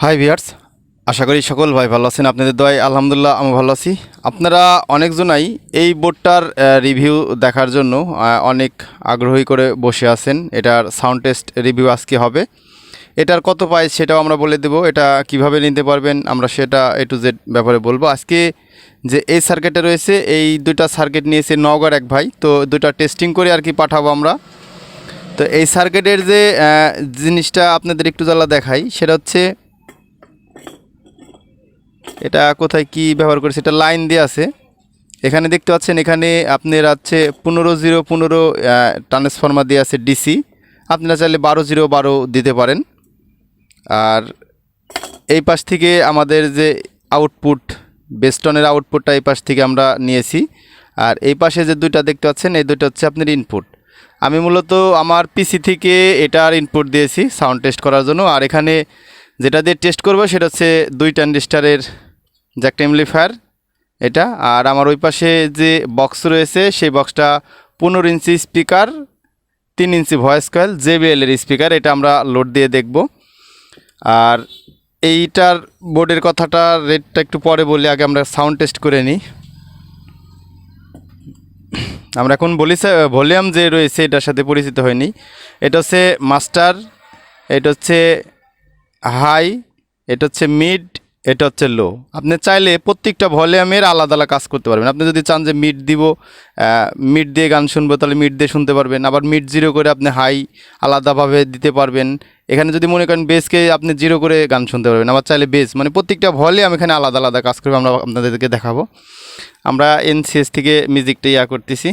High viewers আশা করি সকল ভাই ভালো আছেন। আপনাদের দয় আলহামদুলিল্লাহ আমি ভালো আছি। আপনারা অনেকজনাই এই বোর্ডটার রিভিউ দেখার জন্য অনেক আগ্রহী করে বসে আছেন। এটার সাউন্ড টেস্ট রিভিউ আজকে হবে। এটার কত প্রাইস সেটাও আমরা বলে দেবো। এটা কীভাবে নিতে পারবেন আমরা সেটা এ টু জেড ব্যাপারে বলব। আজকে যে এই সার্কিটে রয়েছে, এই দুইটা সার্কিট নিয়েছে নওগাঁর এক ভাই। তো দুইটা টেস্টিং করে আর কি পাঠাবো আমরা। তো এই সার্কিটের যে জিনিসটা আপনাদের একটু জ্বালা দেখাই, সেটা হচ্ছে এটা কোথায় কি ব্যবহার করেছে? এটা লাইন দিয়ে আছে। এখানে দেখতে পাচ্ছেন, এখানে আপনার আছে পনেরো জিরো পনেরো ট্রান্সফর্মার দিয়ে আছে ডিসি আপনারা চাইলে বারো জিরো বারো দিতে পারেন। আর এই পাশ থেকে আমাদের যে আউটপুট বেস্টনের আউটপুটটা এই পাশ থেকে আমরা নিয়েছি। আর এই পাশে যে দুইটা দেখতে পাচ্ছেন, এই দুইটা হচ্ছে আপনার ইনপুট আমি মূলত আমার পিসি থেকে এটার ইনপুট দিয়েছি সাউন্ড টেস্ট করার জন্য। আর এখানে যেটা দিয়ে টেস্ট করব, সেটা হচ্ছে দুই ট্যান্ডিস্টারের যে একটা এমলিফায়ার এটা। আর আমার ওই পাশে যে বক্স রয়েছে, সেই বক্সটা পনেরো ইঞ্চি স্পিকার তিন ইঞ্চি ভয়েস কয়েল জেবিএল এর স্পিকার এটা আমরা লোড দিয়ে দেখব। আর এইটার বোর্ডের কথাটা রেটটা একটু পরে বলি, আগে আমরা সাউন্ড টেস্ট করে নিই। আমরা এখন বলি ভলিউম যে রয়েছে, এটার সাথে পরিচিত হয়নি। এটা হচ্ছে মাস্টার এটা হচ্ছে হাই এটা হচ্ছে মিড এটা হচ্ছে লো। আপনি চাইলে প্রত্যেকটা ভলিউমের আলাদা আলাদা কাজ করতে পারবেন। আপনি যদি চান যে মিড দিব মিড দিয়ে গান শুনব, তাহলে মিড দিয়ে শুনতে পারবেন। আবার মিড জিরো করে আপনি হাই আলাদাভাবে দিতে পারবেন। এখানে যদি মনে করেন বেসকে আপনি জিরো করে গান শুনতে পারবেন, আবার চাইলে বেস। মানে প্রত্যেকটা ভলিউম এখানে আলাদা আলাদা কাজ করবে, আমরা আপনাদেরকে দেখাবো। আমরা এনসিএস থেকে মিউজিকটা ইয়া করতেছি।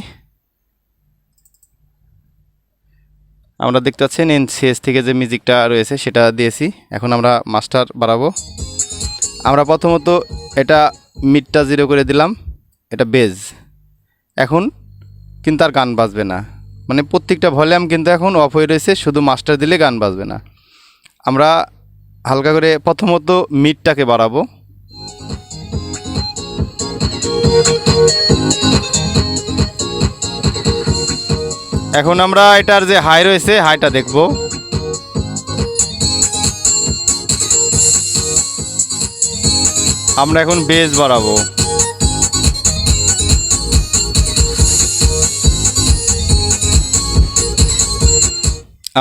আমরা দেখতে পাচ্ছেন এনসিএস থেকে যে মিউজিকটা রয়েছে, সেটা দিয়েছি। এখন আমরা মাস্টার বাড়াবো। আমরা প্রথমত এটা মিডটা জিরো করে দিলাম, এটা বেজ। এখন কিন্তু আর গান বাজবে না। মানে প্রত্যেকটা ভলিউম কিন্তু এখন অফ হয়ে রয়েছে, শুধু মাস্টার দিলে গান বাজবে না। আমরা হালকা করে প্রথমত মিডটাকে বাড়াবো। এখন আমরা এটার যে হাই রয়েছে হাইটা দেখব। আমরা এখন বেজ বাড়াবো।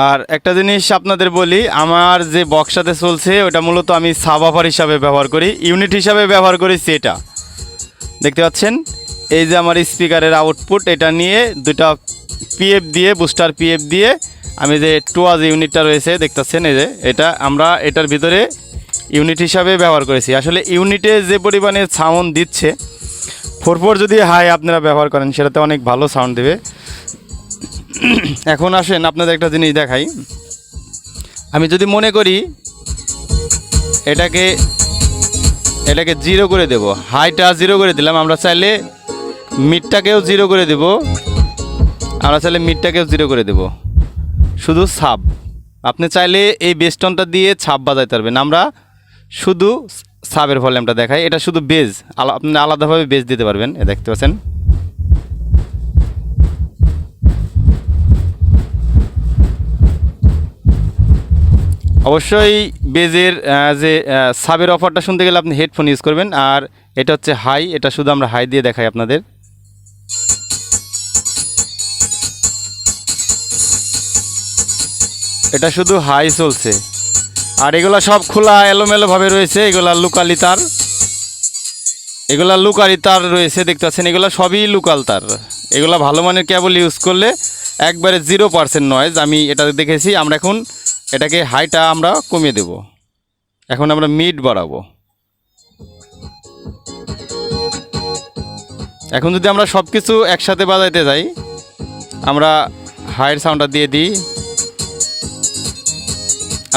আর একটা জিনিস আপনাদের বলি, আমার যে বক্সাতে চলছে, ওটা মূলত আমি সাবাফার হিসাবে ব্যবহার করি ইউনিট হিসাবে ব্যবহার করেছি এটা দেখতে পাচ্ছেন? এই যে আমার স্পিকারের আউটপুট এটা নিয়ে দুটা পিএফ দিয়ে বুস্টার পিএফ দিয়ে, আমি যে টুয়া যে ইউনিটটা রয়েছে দেখতেছেন এই যে, এটা আমরা এটার ভিতরে ইউনিট হিসাবে ব্যবহার করেছি। আসলে ইউনিটে যে পরিমাণে সাউন্ড দিচ্ছে ফোর ফোর যদি হাই আপনারা ব্যবহার করেন, সেটাতে অনেক ভালো সাউন্ড দেবে। এখন আসেন, আপনাদের একটা জিনিস দেখাই। আমি যদি মনে করি, এটাকে এটাকে জিরো করে দেব। হাইটা জিরো করে দিলাম, আমরা চাইলে মিডটাকেও জিরো করে দেব। আমরা চাইলে মিডটাকেও জিরো করে দেব। শুধু সাব আপনি চাইলে এই বেস্টনটা দিয়ে ছাপ বাজাইতে পারবেন। আমরা শুধু সাবের ভলিউমটা দেখাই, এটা শুধু বেজ আপনি আলাদাভাবে বেজ দিতে পারবেন, এ দেখতে পাচ্ছেন। অবশ্যই বেজের যে সাবের অফারটা শুনতে গেলে আপনি হেডফোন ইউজ করবেন, আর এটা হচ্ছে হাই এটা শুধু আমরা হাই দিয়ে দেখাই আপনাদের। এটা শুধু হাই চলছে। আর এগুলা সব খোলা এলোমেলোভাবে রয়েছে, এগুলা লুকালি তার। এগুলা লুকালি তার রয়েছে দেখতে পাচ্ছেন এগুলা সবই লুকাল তার। এগুলা ভালো মানের কেবল ইউজ করলে একবারে জিরো পার্সেন্ট নয়েজ। আমি এটা দেখেছি, আমরা এখন এটাকে হাইটা আমরা কমিয়ে দেব। এখন আমরা মিড বাড়াবো। এখন যদি আমরা সব কিছু একসাথে বাজাইতে যাই, আমরা হাইয়ের সাউন্ডটা দিয়ে দিই।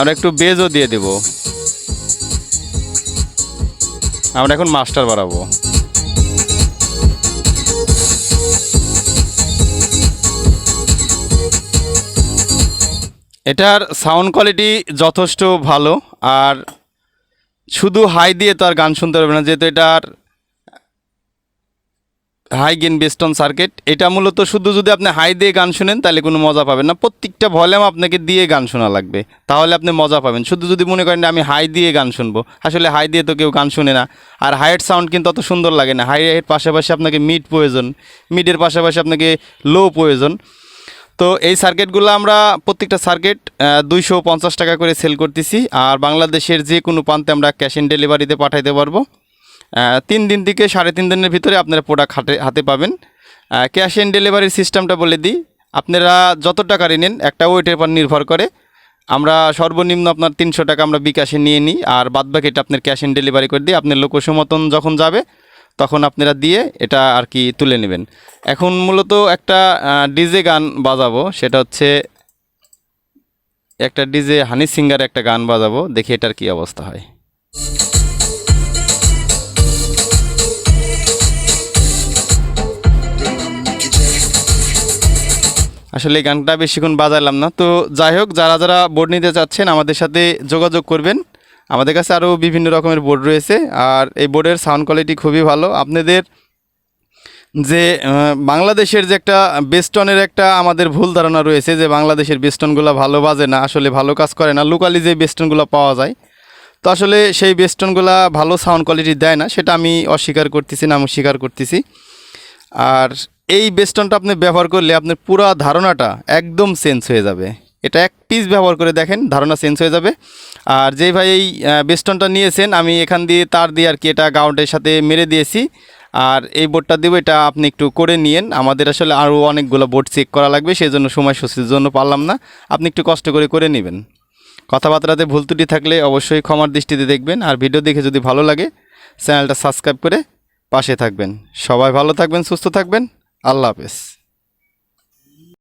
আমরা একটু বেজও দিয়ে দেব। আমরা এখন মাস্টার বাড়াবো। এটার সাউন্ড কোয়ালিটি যথেষ্ট ভালো, আর শুধু হাই দিয়ে তো আর গান শুনতে পারবে না, যেহেতু এটার হাই গেন বেস্টন সার্কিট এটা মূলত শুধু যদি আপনি হাই দিয়ে গান শুনেন, তাহলে কোনো মজা পাবেন না। প্রত্যেকটা ভলিউম আপনাকে দিয়ে গান শোনা লাগবে। তাহলে আপনি মজা পাবেন। শুধু যদি মনে করেন আমি হাই দিয়ে গান শুনব, আসলে হাই দিয়ে তো কেউ গান শুনে না। আর হাইয়ের সাউন্ড কিন্তু অত সুন্দর লাগে না। হাইয়ের পাশাপাশি আপনাকে মিড প্রয়োজন। মিডের পাশাপাশি আপনাকে লো প্রয়োজন। তো এই সার্কিটগুলো আমরা প্রত্যেকটা সার্কিট দুইশো পঞ্চাশ টাকা করে সেল করতেছি। আর বাংলাদেশের যে কোনো প্রান্তে আমরা ক্যাশ অন ডেলিভারিতে পাঠাইতে পারব। তিন দিন থেকে সাড়ে তিন দিনের ভিতরে আপনারা প্রোডাক্ট হাতে হাতে পাবেন। ক্যাশ অন ডেলিভারির সিস্টেমটা বলে দিই। আপনারা যত টাকারই নেন, একটা ওয়েটের উপর নির্ভর করে। আমরা সর্বনিম্ন আপনার তিনশো টাকা আমরা বিকাশে নিয়ে নিই, আর বাদ বাকিটা আপনার ক্যাশ অন ডেলিভারি করে দিই আপনার লোকেশন মতন যখন যাবে, তখন আপনারা দিয়ে এটা আর কি তুলে নেবেন। এখন মূলত একটা ডিজে গান বাজাবো, সেটা হচ্ছে একটা ডিজে হানি সিঙ্গার একটা গান বাজাবো, দেখি এটার কি অবস্থা হয়। আসলে এই গানটা বেশিক্ষণ বাজালাম না। তো যাই হোক, যারা যারা বোর্ড নিতে চাচ্ছেন, আমাদের সাথে যোগাযোগ করবেন। আমাদের কাছে আরও বিভিন্ন রকমের বোর্ড রয়েছে, আর এই বোর্ডের সাউন্ড কোয়ালিটি খুবই ভালো। আপনাদের যে বাংলাদেশের যে একটা বেস্টনের একটা আমাদের ভুল ধারণা রয়েছে যে, বাংলাদেশের বেস্টনগুলো ভালো বাজে না, আসলে ভালো কাজ করে না লোকালি যে বেস্টনগুলো পাওয়া যায়। তো আসলে সেই বেস্টনগুলো ভালো সাউন্ড কোয়ালিটি দেয় না, সেটা আমি অস্বীকার করতেছি না, আমি স্বীকার করতেছি। আর এই বেস্টনটা আপনি ব্যবহার করলে আপনার পুরো ধারণাটা একদম চেঞ্জ হয়ে যাবে। এটা এক পিস ব্যবহার করে দেখেন, ধারণা চেঞ্জ হয়ে যাবে। আর যেই ভাই এই বেস্টনটা নিয়েছেন, আমি এখান দিয়ে তার দিয়ে আর কি এটা গাউন্ডের সাথে মেরে দিয়েছি। আর এই বোর্ডটা দেবো এটা আপনি একটু করে নিয়েন। আমাদের আসলে আরও অনেকগুলো বোর্ড চেক করা লাগবে সেই জন্য সময় সুস্থির জন্য পারলাম না। আপনি একটু কষ্ট করে করে নেবেন। কথাবার্তাতে ভুল ত্রুটি থাকলে অবশ্যই ক্ষমার দৃষ্টিতে দেখবেন। আর ভিডিও দেখে যদি ভালো লাগে, চ্যানেলটা সাবস্ক্রাইব করে পাশে থাকবেন। সবাই ভালো থাকবেন, সুস্থ থাকবেন। আল্লাহ হাফেজ।